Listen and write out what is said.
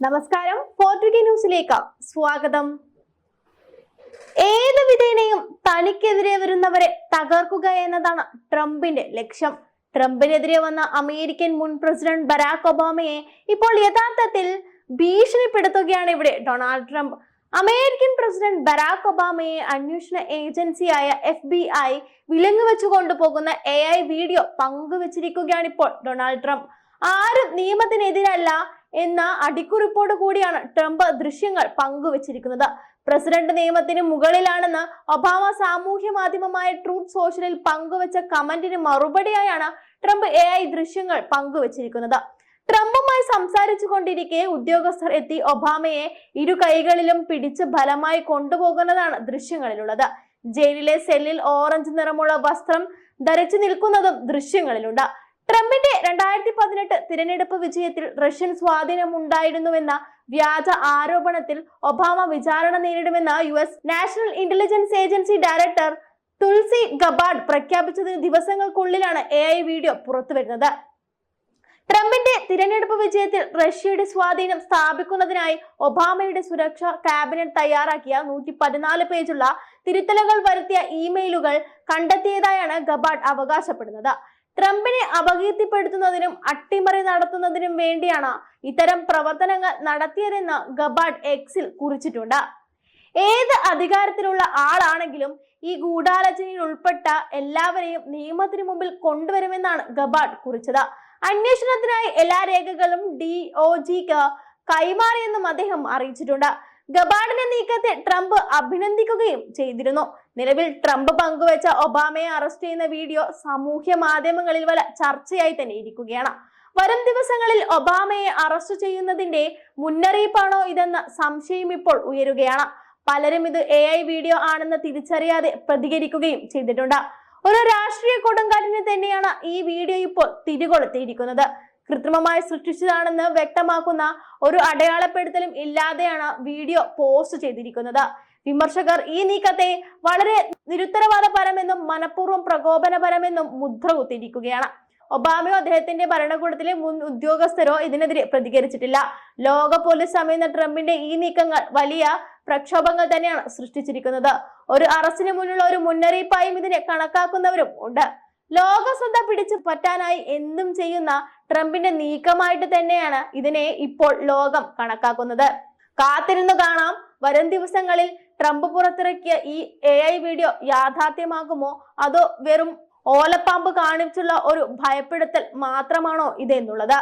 നമസ്കാരം. പോർട്ടുഗീ ന്യൂസിലേക്ക് സ്വാഗതം. ഏത് വിധേനയും തനിക്കെതിരെ വരുന്നവരെ തകർക്കുക എന്നതാണ് ട്രംപിന്റെ ലക്ഷ്യം. ട്രംപിനെതിരെ വന്ന അമേരിക്കൻ മുൻ പ്രസിഡന്റ് ബരാക് ഒബാമയെ ഇപ്പോൾ യഥാർത്ഥത്തിൽ ഭീഷണിപ്പെടുത്തുകയാണ് ഇവിടെ Donald Trump. American president Barack ഒബാമയെ അന്വേഷണ ഏജൻസിയായ എഫ് ബി ഐ വിലങ്ങുവെച്ചു കൊണ്ടുപോകുന്ന എ ഐ വീഡിയോ പങ്കുവച്ചിരിക്കുകയാണ് ഇപ്പോൾ ഡൊണാൾഡ് ട്രംപ്. ആരും നിയമത്തിനെതിരല്ല എന്ന അടിക്കുറിപ്പോട് കൂടിയാണ് ട്രംപ് ദൃശ്യങ്ങൾ പങ്കുവച്ചിരിക്കുന്നത്. പ്രസിഡന്റ് നിയമത്തിന് മുകളിലാണെന്ന് ഒബാമ സാമൂഹ്യ മാധ്യമമായ ട്രൂത്ത് സോഷ്യലിൽ പങ്കുവച്ച കമന്റിന് മറുപടിയായാണ് ട്രംപ് എ ഐ ദൃശ്യങ്ങൾ പങ്കുവച്ചിരിക്കുന്നത്. ട്രംപുമായി സംസാരിച്ചു കൊണ്ടിരിക്കെ ഉദ്യോഗസ്ഥർ എത്തി ഒബാമയെ ഇരു കൈകളിലും പിടിച്ച് ബലമായി കൊണ്ടുപോകുന്നതാണ് ദൃശ്യങ്ങളിലുള്ളത്. ജയിലിലെ സെല്ലിൽ ഓറഞ്ച് നിറമുള്ള വസ്ത്രം ധരിച്ചു നിൽക്കുന്നതും ദൃശ്യങ്ങളിലുണ്ട്. ട്രംപിന്റെ രണ്ടായിരത്തി പതിനെട്ട് തിരഞ്ഞെടുപ്പ് വിജയത്തിൽ റഷ്യൻ സ്വാധീനം ഉണ്ടായിരുന്നുവെന്ന വ്യാജ ആരോപണത്തിൽ ഒബാമ വിചാരണ നേരിടുമെന്ന് U S national intelligence agency director Tulsi Gabbard പ്രഖ്യാപിച്ചതിന് ദിവസങ്ങൾക്കുള്ളിലാണ് എ ഐ വീഡിയോ പുറത്തുവരുന്നത്. ട്രംപിന്റെ തിരഞ്ഞെടുപ്പ് വിജയത്തിൽ റഷ്യയുടെ സ്വാധീനം സ്ഥാപിക്കുന്നതിനായി ഒബാമയുടെ സുരക്ഷാ ക്യാബിനറ്റ് തയ്യാറാക്കിയ നൂറ്റി പതിനാല് പേജുള്ള തിരുത്തലുകൾ വരുത്തിയ ഇമെയിലുകൾ കണ്ടെത്തിയതായാണ് ഗബാഡ് അവകാശപ്പെടുന്നത്. ട്രംപിനെ അപകീർത്തിപ്പെടുത്തുന്നതിനും അട്ടിമറി നടത്തുന്നതിനും വേണ്ടിയാണ് ഇത്തരം പ്രവർത്തനങ്ങൾ നടത്തിയതെന്ന് ഗബാഡ് എക്സിൽ കുറിച്ചിട്ടുണ്ട്. ഏത് അധികാരത്തിലുള്ള ആളാണെങ്കിലും ഈ ഗൂഢാലോചനയിൽ ഉൾപ്പെട്ട എല്ലാവരെയും നിയമത്തിന് മുമ്പിൽ കൊണ്ടുവരുമെന്നാണ് ഗബാഡ് കുറിച്ചത്. അന്വേഷണത്തിനായി എല്ലാ രേഖകളും ഡി ഒ ജിക്ക് കൈമാറിയെന്നും അദ്ദേഹം അറിയിച്ചിട്ടുണ്ട്. ഗബാഡിന്റെ നീക്കത്തെ ട്രംപ് അഭിനന്ദിക്കുകയും ചെയ്തിരുന്നു. നിലവിൽ ട്രംപ് പങ്കുവച്ച ഒബാമയെ അറസ്റ്റ് ചെയ്യുന്ന വീഡിയോ സാമൂഹ്യ മാധ്യമങ്ങളിൽ വല ചർച്ചയായി തന്നെ ഇരിക്കുകയാണ്. വരും ദിവസങ്ങളിൽ ഒബാമയെ അറസ്റ്റ് ചെയ്യുന്നതിന്റെ മുന്നറിയിപ്പാണോ ഇതെന്ന സംശയം ഇപ്പോൾ ഉയരുകയാണ്. പലരും ഇത് എ വീഡിയോ ആണെന്ന് തിരിച്ചറിയാതെ പ്രതികരിക്കുകയും ചെയ്തിട്ടുണ്ട്. ഒരു രാഷ്ട്രീയ കൊടുങ്കാറ്റിന് തന്നെയാണ് ഈ വീഡിയോ ഇപ്പോൾ തിരികൊളുത്തിയിരിക്കുന്നത്. കൃത്രിമമായി സൃഷ്ടിച്ചതാണെന്ന് വ്യക്തമാക്കുന്ന ഒരു അടയാളപ്പെടുത്തലും ഇല്ലാതെയാണ് വീഡിയോ പോസ്റ്റ് ചെയ്തിരിക്കുന്നത്. വിമർശകർ ഈ നീക്കത്തെ വളരെ നിരുത്തരവാദപരമെന്നും മനഃപൂർവം പ്രകോപനപരമെന്നും മുദ്ര കുത്തിയിരിക്കുകയാണ് ഒബാമയോ അദ്ദേഹത്തിന്റെ ഭരണകൂടത്തിലെ മുൻ ഉദ്യോഗസ്ഥരോ ഇതിനെതിരെ പ്രതികരിച്ചിട്ടില്ല. ലോക പോലീസ് സമയുന്ന ട്രംപിന്റെ ഈ നീക്കങ്ങൾ വലിയ പ്രക്ഷോഭങ്ങൾ തന്നെയാണ് സൃഷ്ടിച്ചിരിക്കുന്നത്. ഒരു അറസ്റ്റിന് മുന്നിലുള്ള ഒരു മുന്നറിയിപ്പായും ഇതിനെ കണക്കാക്കുന്നവരും ഉണ്ട്. ലോക ശ്രദ്ധ പിടിച്ചു പറ്റാനായി എന്തും ചെയ്യുന്ന ട്രംപിന്റെ നീക്കമായിട്ട് തന്നെയാണ് ഇതിനെ ഇപ്പോൾ ലോകം കണക്കാക്കുന്നത്. കാത്തിരുന്നു കാണാം. വരും ദിവസങ്ങളിൽ ട്രംപ് പുറത്തിറക്കിയ ഈ എ ഐ വീഡിയോ യാഥാർത്ഥ്യമാകുമോ? അതോ വെറും ഓലപ്പാമ്പ് കാണിച്ചുള്ള ഒരു ഭയപ്പെടുത്തൽ മാത്രമാണോ ഇതെന്നുള്ളത്?